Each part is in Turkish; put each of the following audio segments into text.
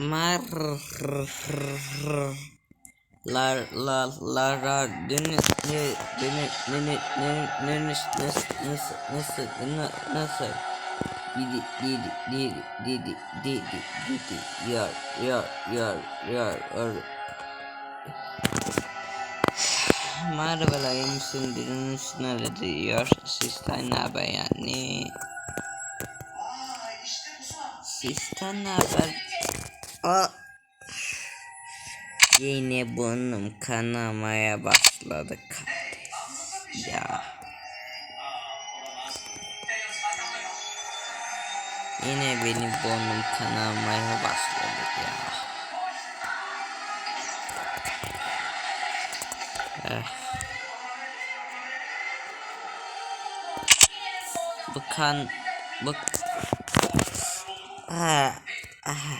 Mar Lar la lara dönüş ne dönüş ne ne ne dönüş nasıl nasıl nasıl na- nasıl Didi didi didi didi didi didi yar yar yar yar yar Merhabalar misin? Birinin nerede diyor. Sizden ne haber yani? Sizden ne haber? Aa. Yine burnum kanamaya başladı kardeş. Ya. Yine benim burnum kanamaya başladı ya. Eh. Bu kan... Bu... Ah, ah.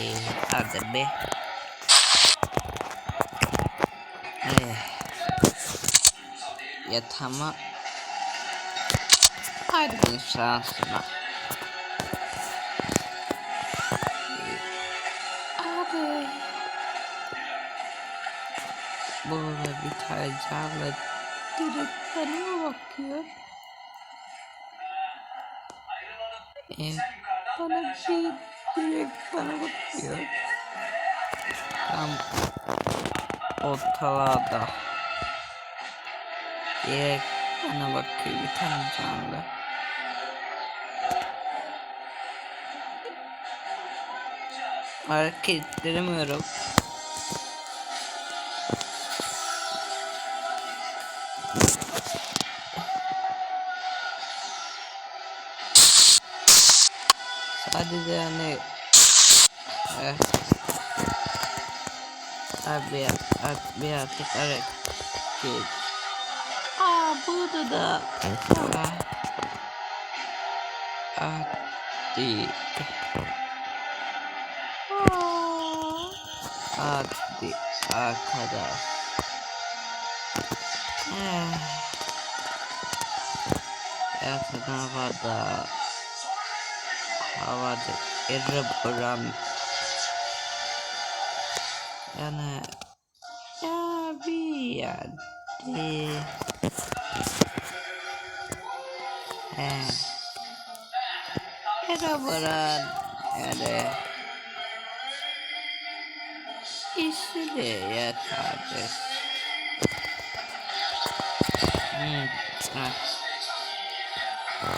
hadi be. Eh. Yatağıma Haydi gün şansına. Abi. Bu arada bir tane canlı direkt bana bakıyor? Ee, bana bir direkt bana bakıyor. Tam ortalarda. Direkt bana bakıyor bir tane canlı. Hareket ettiremiyorum. Sadece yani eh, abi abi artık hareket Aa burada da Aa, Hadi Aa, Hadi arkadaş Eh. Zaten havada Havada iri buram Yani Ya bir yerde He. Iri buram Yani ya kardeş. Hmm.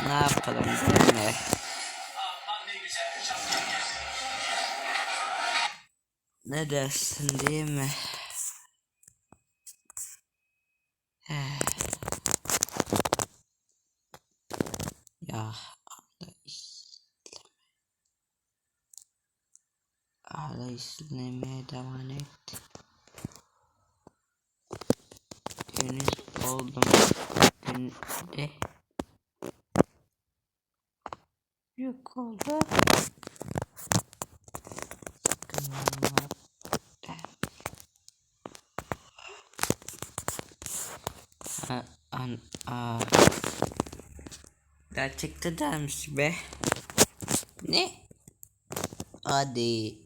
Ne yapalım değil mi? Ne dersin değil mi? Eh. ya Allah izleme. Allah izlemeye devam et. Deniz oldum. Denizde. Yok oldu. Ha, an, a. Gerçekte dermiş be. Ne? Hadi.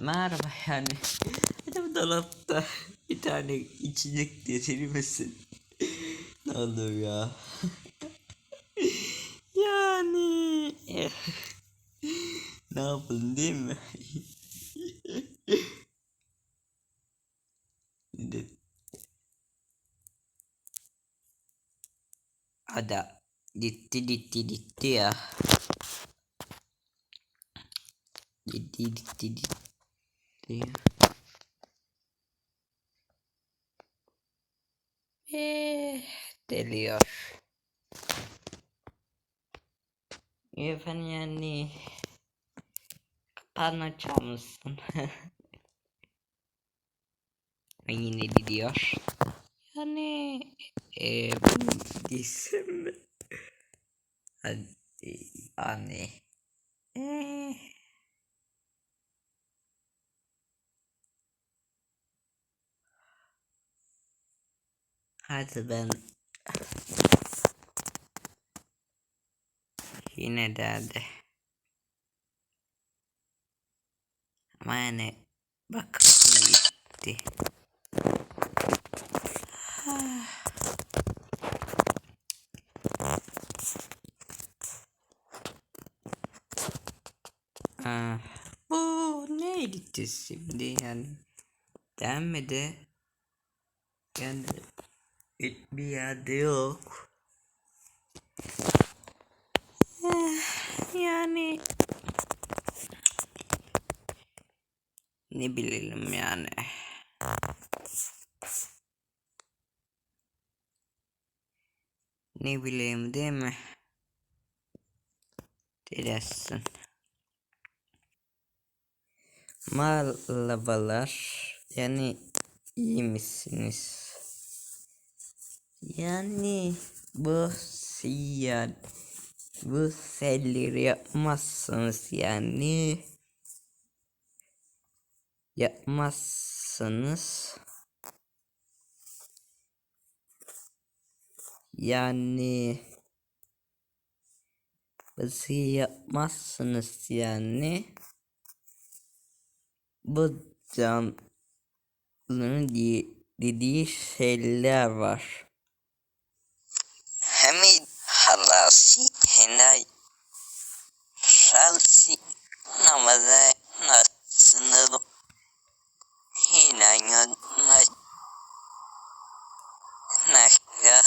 Merhaba yani. Benim dolapta bir tane içecek getirir misin? ne olur ya. yani. ne yapalım değil mi? Ada gitti gitti gitti ya. Gitti gitti gitti. Eh, deliyor. Efendim yani Bana çalmışsın. Yine gidiyor. Yani eee gitsin mi? Hadi anne. Eee. Hadi ben yine de hadi. Ama yani bak gitti. Ah, bu ne gitti şimdi? Yani denmedi. Yani bir yerde yok. Eh, yani ne bilelim yani. Ne bileyim değil mi? Dilersin. Merhabalar. Yani iyi misiniz? Yani bu siyah bu selleri yapmazsanız yani yapmazsanız yani Bazı yapmazsınız yani. Bu di- dediği şeyler var. Hamid halasi henay şalsi namazı nasınır hinayın na nakya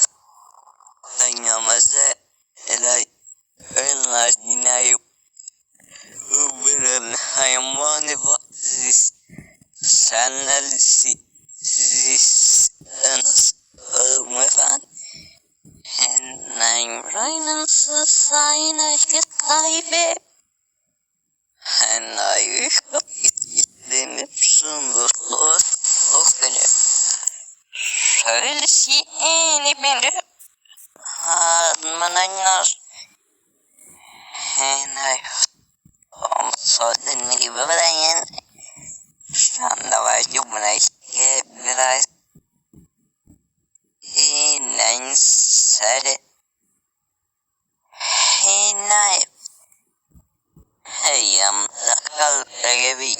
Sısayna Hittaybe Henay Gitlenip sundur Okulu Şöyle si eni beni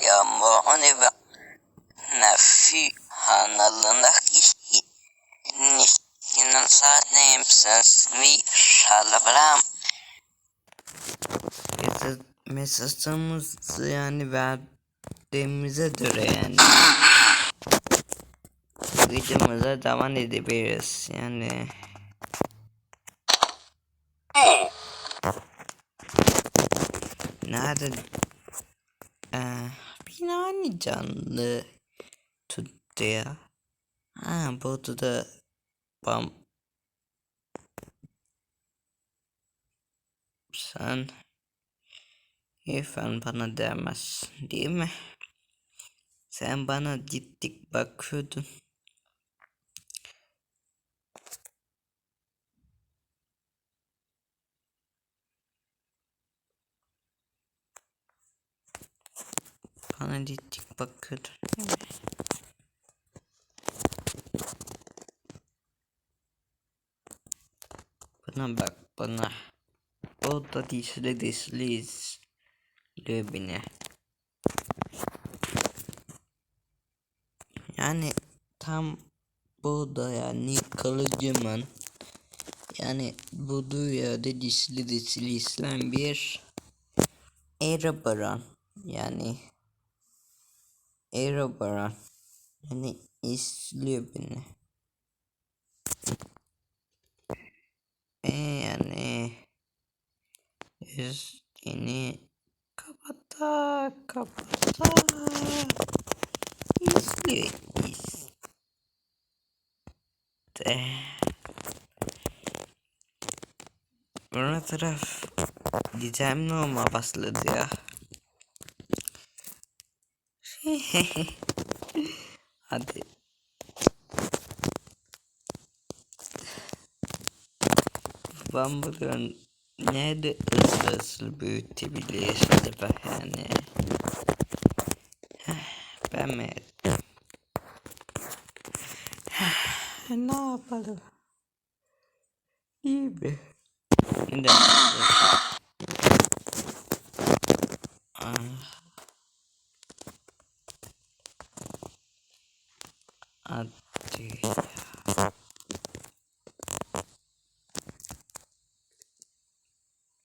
Yambo Oni ve Nafi Hanalında kişi Nişkinin saatneyim sensli Şalabram Mesaj, mesajımızı yani verdiğimize göre yani videomuza devam edebiliriz yani. Nerede? Ee, bir hani canlı tuttu ya ha burada da bam sen İrfan bana demez değil mi? Sen bana dik bakıyordun. Bana dik bakıyordun değil mi? Bana bak bana. O da dişli dişli izliyor beni. Yani tam bu da yani kalıcımın yani bu dünyada dişli dişli izlen bir Erebaran yani Erebaran yani izliyor beni. E yani üstünü kapata kapata izliyor işte. Bana taraf gizemli olma başladı ya. Hadi. Bugün nerede ısıl ısıl büyütebilir acaba yani? Ben mi? ne yapalım? İyi mi? Neden? Ah. Hadi.